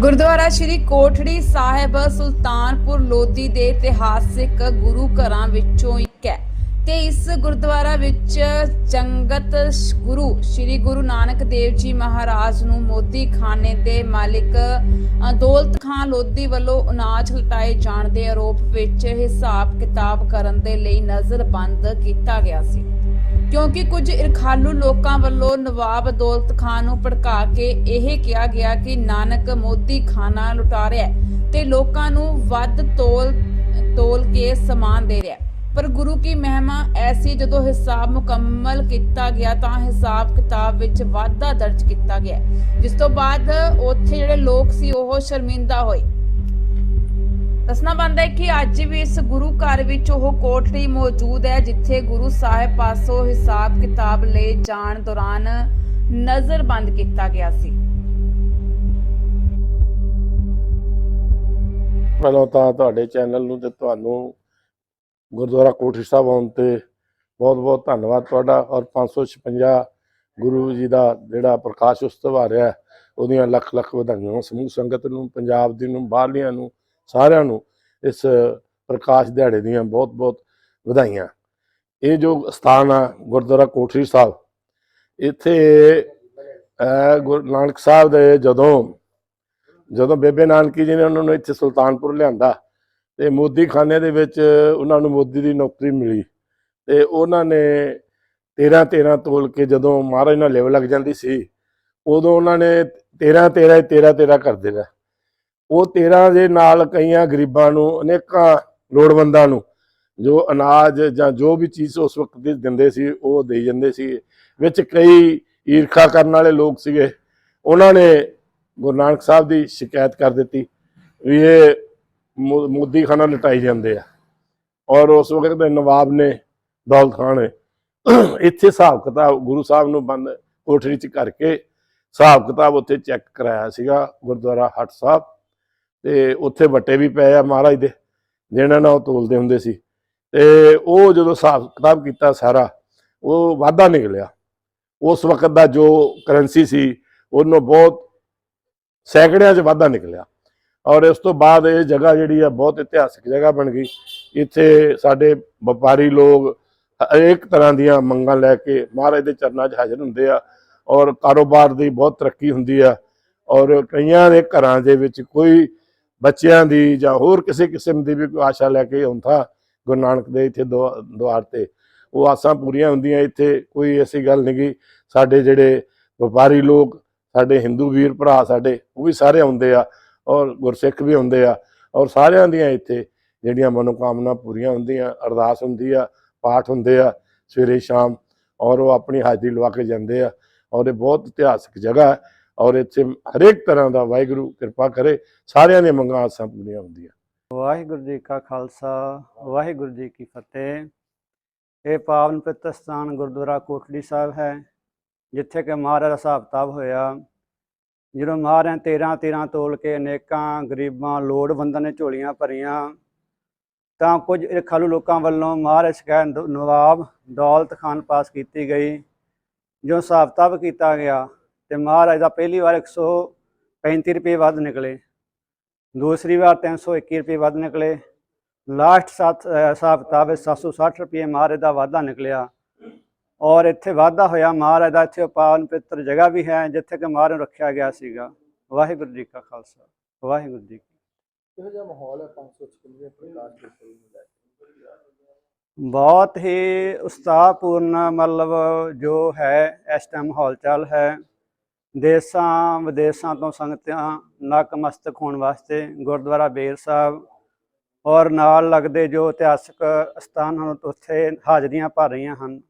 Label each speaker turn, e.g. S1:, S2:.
S1: ਗੁਰਦੁਆਰਾ ਸ਼੍ਰੀ ਕੋਠੜੀ ਸਾਹਿਬ ਸੁਲਤਾਨਪੁਰ ਲੋਧੀ ਦੇ ਇਤਿਹਾਸਿਕ ਗੁਰੂ ਘਰਾਂ ਵਿੱਚੋਂ ਇੱਕ ਹੈ। ਤੇ ਇਸ ਗੁਰਦੁਆਰਾ ਵਿੱਚ ਜੰਗਤ ਗੁਰੂ ਸ਼੍ਰੀ ਗੁਰੂ ਨਾਨਕ ਦੇਵ ਜੀ ਮਹਾਰਾਜ ਨੂੰ ਮੋਦੀ ਖਾਨੇ ਦੇ ਮਾਲਿਕ ਅ, ਦੌਲਤ ਖਾਨ ਲੋਧੀ ਵੱਲੋਂ ਅਨਾਜ ਲਟਾਏ ਜਾਣ ਦੇ ਆਰੋਪ ਵਿੱਚ ਹਿਸਾਬ ਕਿਤਾਬ ਕਰਨ ਦੇ ਲਈ ਨਜ਼ਰਬੰਦ ਕੀਤਾ ਗਿਆ ਸੀ। ਕਿਉਂਕਿ ਕੁਝ ਇਰਖਾਲੂ ਲੋਕਾਂ ਵੱਲੋਂ ਨਵਾਬ ਦੌਲਤ ਖਾਨ ਨੂੰ ਭੜਕਾ ਕੇ ਇਹ ਕਿਹਾ ਗਿਆ ਕਿ ਨਾਨਕ ਮੋਦੀ ਖਾਨਾ ਲੁਟਾ ਰਿਹਾ ਤੇ ਲੋਕਾਂ ਨੂੰ ਵੱਧ ਤੋਲ ਤੋਲ ਕੇ ਸਮਾਨ ਦੇ ਰਿਹਾ ਪਰ ਗੁਰੂ ਕੀ ਮਹਿਮਾ ਐਸੀ ਜਦੋਂ ਹਿਸਾਬ ਮੁਕੰਮਲ ਕੀਤਾ ਗਿਆ ਤਾਂ ਹਿਸਾਬ ਕਿਤਾਬ ਵਿੱਚ ਵਾਧਾ ਦਰਜ ਕੀਤਾ ਗਿਆ ਜਿਸ ਤੋਂ ਬਾਅਦ ਉੱਥੇ ਜਿਹੜੇ ਲੋਕ ਸੀ ਉਹ ਸ਼ਰਮਿੰਦਾ ਹੋਏ। ਦੱਸਣਾ ਬਣਦਾ ਹੈ ਕਿ ਅੱਜ ਵੀ ਇਸ ਗੁਰੂ ਘਰ ਵਿੱਚ ਉਹ ਕੋਠੜੀ ਮੌਜੂਦ ਹੈ ਜਿੱਥੇ ਗੁਰੂ ਸਾਹਿਬ ਪਾਸੋਂ ਹਿਸਾਬ ਕਿਤਾਬ ਲੈ ਜਾਣ ਦੌਰਾਨ ਨਜ਼ਰਬੰਦ ਕੀਤਾ ਗਿਆ ਸੀ।
S2: ਪਹਿਲਾਂ ਤਾਂ ਤੁਹਾਡੇ ਚੈਨਲ ਨੂੰ ਤੇ ਤੁਹਾਨੂੰ ਗੁਰਦੁਆਰਾ ਕੋਠੀ ਸਾਹਿਬ ਆਉਣ ਤੇ ਬਹੁਤ-ਬਹੁਤ ਧੰਨਵਾਦ ਤੁਹਾਡਾ ਔਰ 556 ਗੁਰੂ ਜੀ ਦਾ ਜਿਹੜਾ ਪ੍ਰਕਾਸ਼ ਉਤਸਵ ਆ ਰਿਹਾ ਹੈ, ਉਹਦੀਆਂ ਲੱਖ ਲੱਖ ਵਧਾਈਆਂ। ਸਮੂਹ ਸੰਗਤ ਨੂੰ ਪੰਜਾਬ ਦੀ ਨੂੰ ਬਾਹਰਲੀਆਂ ਨੂੰ ਸਾਰਿਆਂ ਨੂੰ ਇਸ ਪ੍ਰਕਾਸ਼ ਦਿਹਾੜੇ ਦੀਆਂ ਬਹੁਤ-ਬਹੁਤ ਵਧਾਈਆਂ। ਇਹ ਜੋ ਸਥਾਨ ਆ ਗੁਰਦੁਆਰਾ ਕੋਠਰੀ ਸਾਹਿਬ, ਇੱਥੇ ਗੁਰੂ ਨਾਨਕ ਸਾਹਿਬ ਦੇ ਜਦੋਂ ਜਦੋਂ ਬੇਬੇ ਨਾਨਕੀ ਜੀ ਨੇ ਉਹਨਾਂ ਨੂੰ ਇੱਥੇ ਸੁਲਤਾਨਪੁਰ ਲਿਆਂਦਾ ਤੇ ਮੋਦੀ ਖਾਨੇ ਦੇ ਵਿੱਚ ਉਹਨਾਂ ਨੂੰ ਮੋਦੀ ਦੀ ਨੌਕਰੀ ਮਿਲੀ ਤੇ ਉਹਨਾਂ ਨੇ 13 13 ਤੋਲ ਕੇ ਜਦੋਂ ਮਹਾਰਾਜ ਨਾਲ ਲਿਵ ਲੱਗ ਜਾਂਦੀ ਸੀ, ਉਦੋਂ ਉਹਨਾਂ ਨੇ 13 13 13 13 ਕਰ ਦੇਣਾ। ਉਹ 13 ਦੇ ਨਾਲ ਕਈਆਂ ਗਰੀਬਾਂ ਨੂੰ, ਅਨੇਕਾਂ ਲੋੜਵੰਦਾਂ ਨੂੰ, ਜੋ ਅਨਾਜ ਜਾਂ ਜੋ ਵੀ ਚੀਜ਼ ਉਸ ਵਕਤ ਦਿੰਦੇ ਸੀ, ਉਹ ਦੇ ਜਾਂਦੇ ਸੀ। ਵਿੱਚ ਕਈ ਈਰਖਾ ਕਰਨ ਵਾਲੇ ਲੋਕ ਸੀਗੇ। ਉਹਨਾਂ ਨੇ ਗੁਰੂ ਨਾਨਕ ਸਾਹਿਬ ਦੀ ਸ਼ਿਕਾਇਤ ਕਰ ਦਿੱਤੀ ਵੀ ਇਹ ਮੋ- ਮੋਦੀ ਖਾਨਾ ਲਟਾਈ ਜਾਂਦੇ ਆ। ਔਰ ਉਸ ਵਕਤ ਦੇ ਨਵਾਬ ਨੇ, ਦੌਲਤ ਖਾਨ ਨੇ ਇੱਥੇ ਹਿਸਾਬ ਕਿਤਾਬ ਗੁਰੂ ਸਾਹਿਬ ਨੂੰ ਬੰਦ ਕੋਠਰੀ 'ਚ ਕਰਕੇ ਹਿਸਾਬ ਕਿਤਾਬ ਉੱਥੇ ਚੈੱਕ ਕਰਾਇਆ ਸੀਗਾ ਗੁਰਦੁਆਰਾ ਹਟ ਸਾਹਿਬ। ਤੇ ਉੱਥੇ ਵੱਟੇ ਵੀ ਪਏ ਆ ਮਹਾਰਾਜ ਦੇ, ਜਿਹਨਾਂ ਨਾਲ ਉਹ ਤੋਲਦੇ ਹੁੰਦੇ ਸੀ। ਤੇ ਉਹ ਜਦੋਂ ਹਿਸਾਬ ਕਿਤਾਬ ਕੀਤਾ ਸਾਰਾ, ਉਹ ਵਾਧਾ ਨਿਕਲਿਆ। ਉਸ ਵਕਤ ਦਾ ਜੋ ਕਰੰਸੀ ਸੀ, ਉਹਨੂੰ ਬਹੁਤ ਸੈਂਕੜਿਆਂ 'ਚ ਵਾਧਾ ਨਿਕਲਿਆ। ਔਰ ਇਸ ਤੋਂ ਬਾਅਦ ਇਹ ਜਗ੍ਹਾ ਜਿਹੜੀ ਆ, ਬਹੁਤ ਇਤਿਹਾਸਿਕ ਜਗ੍ਹਾ ਬਣ ਗਈ। ਇੱਥੇ ਸਾਡੇ ਵਪਾਰੀ ਲੋਕ ਹਰੇਕ ਤਰ੍ਹਾਂ ਦੀਆਂ ਮੰਗਾਂ ਲੈ ਕੇ ਮਹਾਰਾਜ ਦੇ ਚਰਨਾਂ 'ਚ ਹਾਜ਼ਰ ਹੁੰਦੇ ਆ। ਔਰ ਕਾਰੋਬਾਰ ਦੀ ਬਹੁਤ ਤਰੱਕੀ ਹੁੰਦੀ ਆ। ਔਰ ਕਈਆਂ ਦੇ ਘਰਾਂ ਦੇ ਵਿੱਚ ਕੋਈ ਬੱਚਿਆਂ ਦੀ ਜਾਂ ਹੋਰ ਕਿਸੇ ਕਿਸਮ ਦੀ ਵੀ ਕੋਈ ਆਸ਼ਾ ਲੈ ਕੇ ਆਉਂਦਾ ਗੁਰੂ ਨਾਨਕ ਦੇ ਇੱਥੇ ਦੁਆ- ਦੁਆਰ ਤੇ ਉਹ ਆਸਾਂ ਪੂਰੀਆਂ ਹੁੰਦੀਆਂ, ਇੱਥੇ ਕੋਈ ਐਸੀ ਗੱਲ ਨਹੀਂ ਗੀ ਸਾਡੇ ਜਿਹੜੇ ਵਪਾਰੀ ਲੋਕ, ਸਾਡੇ ਹਿੰਦੂ ਵੀਰ ਭਰਾ ਸਾਡੇ, ਉਹ ਵੀ ਸਾਰੇ ਆਉਂਦੇ ਆ ਔਰ ਗੁਰਸਿੱਖ ਵੀ ਆਉਂਦੇ ਆ ਔਰ ਸਾਰਿਆਂ ਦੀਆਂ ਇੱਥੇ ਜਿਹੜੀਆਂ ਮਨੋਕਾਮਨਾ ਪੂਰੀਆਂ ਹੁੰਦੀਆਂ, ਅਰਦਾਸ ਹੁੰਦੀ ਆ, ਪਾਠ ਹੁੰਦੇ ਆ, ਸਵੇਰੇ ਸ਼ਾਮ ਔਰ ਉਹ ਆਪਣੀ ਹਾਜ਼ਰੀ ਲਵਾ ਕੇ ਜਾਂਦੇ ਆ ਔਰ ਇਹ ਬਹੁਤ ਇਤਿਹਾਸਕ ਜਗ੍ਹਾ ਹੈ। ਔਰ ਇੱਥੇ ਹਰੇਕ ਤਰ੍ਹਾਂ ਦਾ ਵਾਹਿਗੁਰੂ ਕਿਰਪਾ ਕਰੇ, ਸਾਰਿਆਂ ਦੀਆਂ ਮੰਗਾਂ ਆਸਾਂ ਪੂਰੀਆਂ ਹੁੰਦੀਆਂ।
S3: ਵਾਹਿਗੁਰੂ ਜੀ ਕਾ ਖਾਲਸਾ, ਵਾਹਿਗੁਰੂ ਜੀ ਕੀ ਫਤਿਹ। ਇਹ ਪਾਵਨ ਪਵਿੱਤਰ ਸਥਾਨ ਗੁਰਦੁਆਰਾ ਕੋਟਲੀ ਸਾਹਿਬ ਹੈ, ਜਿੱਥੇ ਕਿ ਮਹਾਰਾਜ ਦਾ ਹਿਸਾਬ ਕਿਤਾਬ ਹੋਇਆ। ਜਦੋਂ ਮਹਾਰਾਜ ਨੇ 13 13 ਤੋਲ ਕੇ ਅਨੇਕਾਂ ਗਰੀਬਾਂ, ਲੋੜਵੰਦਾਂ ਨੇ ਝੋਲੀਆਂ ਭਰੀਆਂ, ਤਾਂ ਕੁਝ ਇਰਖਾਲੂ ਲੋਕਾਂ ਵੱਲੋਂ ਮਹਾਰਾਜ ਸ਼ਿਕਾਇਤ ਨਵਾਬ ਦੌਲਤ ਖਾਨ ਪਾਸ ਕੀਤੀ ਗਈ, ਜੋ ਹਿਸਾਬ ਕਿਤਾਬ ਕੀਤਾ ਗਿਆ। ਤੇ ਮਹਾਰਾਜ ਦਾ ਪਹਿਲੀ ਵਾਰ 135 ਰੁਪਏ ਵੱਧ ਨਿਕਲੇ। ਦੂਸਰੀ ਵਾਰ 321 ਰੁਪਏ ਵੱਧ ਨਿਕਲੇ। ਲਾਸਟ ਸੱਤ ਅਹ ਹਿਸਾਬ ਕਿਤਾਬ ਵਿੱਚ 760 ਰੁਪਏ ਮਹਾਰਾਜ ਦਾ ਵਾਧਾ ਨਿਕਲਿਆ। ਔਰ ਇੱਥੇ ਵਾਧਾ ਹੋਇਆ ਮਹਾਰਾਜ ਦਾ ਇੱਥੇ ਪਾਵਨ ਪਵਿੱਤਰ ਜਗ੍ਹਾ ਵੀ ਹੈ ਜਿੱਥੇ ਕਿ ਮਹਾਰਾਜ ਨੂੰ ਰੱਖਿਆ ਗਿਆ ਸੀਗਾ। ਵਾਹਿਗੁਰੂ ਜੀ ਕਾ ਖਾਲਸਾ ਵਾਹਿਗੁਰੂ ਜੀ ਕੀ
S4: ਕਿਹੋ ਜਿਹਾ ਮਾਹੌਲ ਹੈ 556 ਪ੍ਰਕਾਸ਼ ਪੁਰਬ ਨੂੰ ਲੈ ਕੇ?
S3: ਬਹੁਤ ਹੀ ਉਤਸ਼ਾਹਪੂਰਨ ਮਤਲਬ ਜੋ ਹੈ ਇਸ ਟਾਈਮ ਮਾਹੌਲ ਚੱਲ ਹੈ। ਦੇਸਾਂ ਵਿਦੇਸਾਂ ਤੋਂ ਸੰਗਤਾਂ ਨਕਮਸਤਕ ਹੋਣ ਵਾਸਤੇ ਗੁਰਦੁਆਰਾ ਬੇਰ ਸਾਹਿਬ ਔਰ ਨਾਲ ਲੱਗਦੇ ਜੋ ਇਤਿਹਾਸਕ ਸਥਾਨ ਹਨ ਉੱਥੇ ਹਾਜ਼ਰੀਆਂ ਭਰ ਰਹੀਆਂ ਹਨ।